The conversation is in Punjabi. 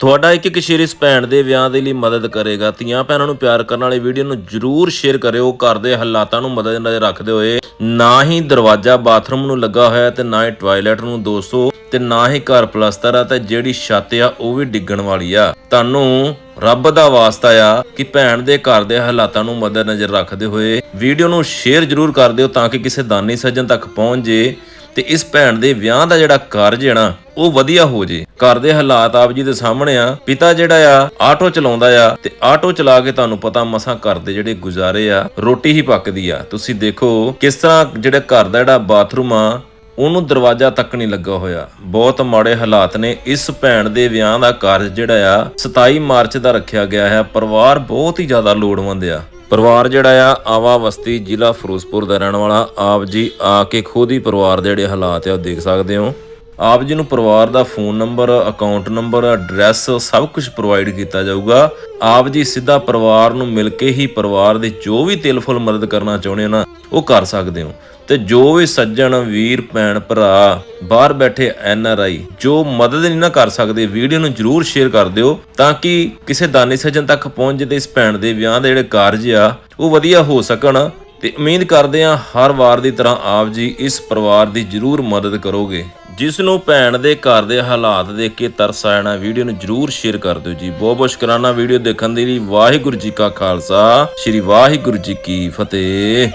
ਤੁਹਾਡਾ ਇੱਕ ਇੱਕ ਸ਼ੇਅਰ ਇਸ ਭੈਣ ਦੇ ਵਿਆਹ ਦੇ ਲਈ ਮਦਦ ਕਰੇਗਾ। ਧੀਆਂ ਭੈਣਾਂ ਨੂੰ ਪਿਆਰ ਕਰਨ ਵਾਲੀ ਵੀਡੀਓ ਨੂੰ ਜਰੂਰ ਸ਼ੇਅਰ ਕਰਿਓ। ਘਰ ਦੇ ਹਾਲਾਤਾਂ ਨੂੰ ਮੱਦੇਨਜ਼ਰ ਰੱਖਦੇ ਹੋਏ ਨਾ ਹੀ ਦਰਵਾਜ਼ਾ ਬਾਥਰੂਮ ਨੂੰ ਲੱਗਾ ਹੋਇਆ ਤੇ ਨਾ ਹੀ ਟਾਇਲਟ ਨੂੰ ਦੋਸਤੋ ਤੇ ਨਾ ਹੀ ਘਰ ਪਲਸਤਰ ਆ ਤੇ ਜਿਹੜੀ ਛੱਤ ਆ ਉਹ ਵੀ ਡਿੱਗਣ ਵਾਲੀ ਆ। ਤੁਹਾਨੂੰ ਰੱਬ ਦਾ ਵਾਸਤਾ ਆ ਕਿ ਭੈਣ ਦੇ ਘਰ ਦੇ ਹਾਲਾਤਾਂ ਨੂੰ ਮੱਦੇਨਜ਼ਰ ਰੱਖਦੇ ਹੋਏ ਵੀਡੀਓ ਨੂੰ ਸ਼ੇਅਰ ਜਰੂਰ ਕਰ ਦਿਓ ਤਾਂ ਕਿ ਕਿਸੇ ਦਾਨੀ ਸੱਜਣ ਤੱਕ ਪਹੁੰਚ ਜੇ। ਤੇ ਇਸ ਭੈਣ ਦੇ ਵਿਆਹ ਦਾ ਜਿਹੜਾ ਕਾਰਜ ਹੈ ਨਾ, ਉਹ ਵਧੀਆ ਹੋ ਜੇ। ਘਰ ਦੇ ਹਾਲਾਤ ਆਪ ਜੀ ਦੇ ਸਾਹਮਣੇ ਆ। ਪਿਤਾ ਜਿਹੜਾ ਆ, ਆਟੋ ਚਲਾਉਂਦਾ ਆ ਤੇ ਆਟੋ ਚਲਾ ਕੇ ਤੁਹਾਨੂੰ ਪਤਾ ਮਸਾਂ ਘਰ ਦੇ ਜਿਹੜੇ ਗੁਜ਼ਾਰੇ ਆ, ਰੋਟੀ ਹੀ ਪੱਕਦੀ ਆ। ਤੁਸੀਂ ਦੇਖੋ ਕਿਸ ਤਰ੍ਹਾਂ ਜਿਹੜੇ ਘਰ ਦਾ ਜਿਹੜਾ ਬਾਥਰੂਮ ਆ, ਉਹਨੂੰ ਦਰਵਾਜ਼ਾ ਤੱਕ ਨਹੀਂ ਲੱਗਾ ਹੋਇਆ। ਬਹੁਤ ਮਾੜੇ ਹਾਲਾਤ ਨੇ। ਇਸ ਭੈਣ ਦੇ ਵਿਆਹ ਦਾ ਕਾਰਜ ਜਿਹੜਾ ਆ 27 ਮਾਰਚ ਦਾ ਰੱਖਿਆ ਗਿਆ ਹੈ। ਪਰਿਵਾਰ ਬਹੁਤ ਹੀ ਜ਼ਿਆਦਾ ਲੋੜਵੰਦ ਆ। ਪਰਿਵਾਰ ਜਿਹੜਾ ਆ, ਆਵਾ ਵਸਤੀ ਜ਼ਿਲ੍ਹਾ ਫਿਰੋਜ਼ਪੁਰ ਦਾ ਰਹਿਣ ਵਾਲਾ। ਆਪ ਜੀ ਆ ਕੇ ਖੁਦ ਹੀ ਪਰਿਵਾਰ ਦੇ ਜਿਹੜੇ ਹਾਲਾਤ ਆ, ਉਹ ਦੇਖ ਸਕਦੇ ਹੋ। ਆਪ ਜੀ ਨੂੰ ਪਰਿਵਾਰ ਦਾ phone number account number address ਸਭ ਕੁਝ ਪ੍ਰੋਵਾਈਡ ਕੀਤਾ ਜਾਊਗਾ। ਆਪ ਜੀ ਸਿੱਧਾ ਪਰਿਵਾਰ ਨੂੰ ਮਿਲ ਕੇ ਹੀ ਪਰਿਵਾਰ ਦੇ ਜੋ ਵੀ ਤਿਲ ਫੁੱਲ ਮਦਦ ਕਰਨਾ ਚਾਹੁੰਦੇ ਹੋ ਨਾ, ਉਹ ਕਰ ਸਕਦੇ ਹੋ। ਤੇ ਜੋ ਵੀ ਸੱਜਣ, ਵੀਰ, ਭੈਣ, ਭਰਾ, ਬਾਹਰ ਬੈਠੇ ਐਨ ਆਰ ਆਈ ਜੋ ਮਦਦ ਨਹੀਂ ਨਾ ਕਰ ਸਕਦੇ, ਵੀਡੀਓ ਨੂੰ ਜਰੂਰ ਸ਼ੇਅਰ ਕਰ ਦਿਓ ਤਾਂ ਕਿ ਕਿਸੇ ਦਾਨੀ ਸੱਜਣ ਤੱਕ ਪਹੁੰਚ ਜੇ ਤੇ ਇਸ ਭੈਣ ਦੇ ਵਿਆਹ ਦੇ ਜਿਹੜੇ ਕਾਰਜ ਆ, ਉਹ ਵਧੀਆ ਹੋ ਸਕਣ। ਤੇ ਉਮੀਦ ਕਰਦੇ ਹਾਂ ਹਰ ਵਾਰ ਦੀ ਤਰ੍ਹਾਂ ਆਪ ਜੀ ਇਸ ਪਰਿਵਾਰ ਦੀ ਜਰੂਰ ਮਦਦ ਕਰੋਗੇ। ਜਿਸ ਨੂੰ ਭੈਣ ਦੇ ਘਰ ਦੇ ਹਾਲਾਤ ਦੇਖ ਕੇ ਤਰਸ ਆ ਵੀਡੀਓ ਨੂੰ ਜਰੂਰ ਸ਼ੇਅਰ ਕਰ ਦਿਓ ਜੀ। ਬਹੁਤ ਬਹੁਤ ਸ਼ੁਕਰਾਨਾ ਵੀਡੀਓ ਦੇਖਣ ਦੇ ਲਈ। ਵਾਹਿਗੁਰੂ ਜੀ ਕਾ ਖਾਲਸਾ, ਸ੍ਰੀ ਵਾਹਿਗੁਰੂ ਜੀ ਕੀ ਫਤਿਹ।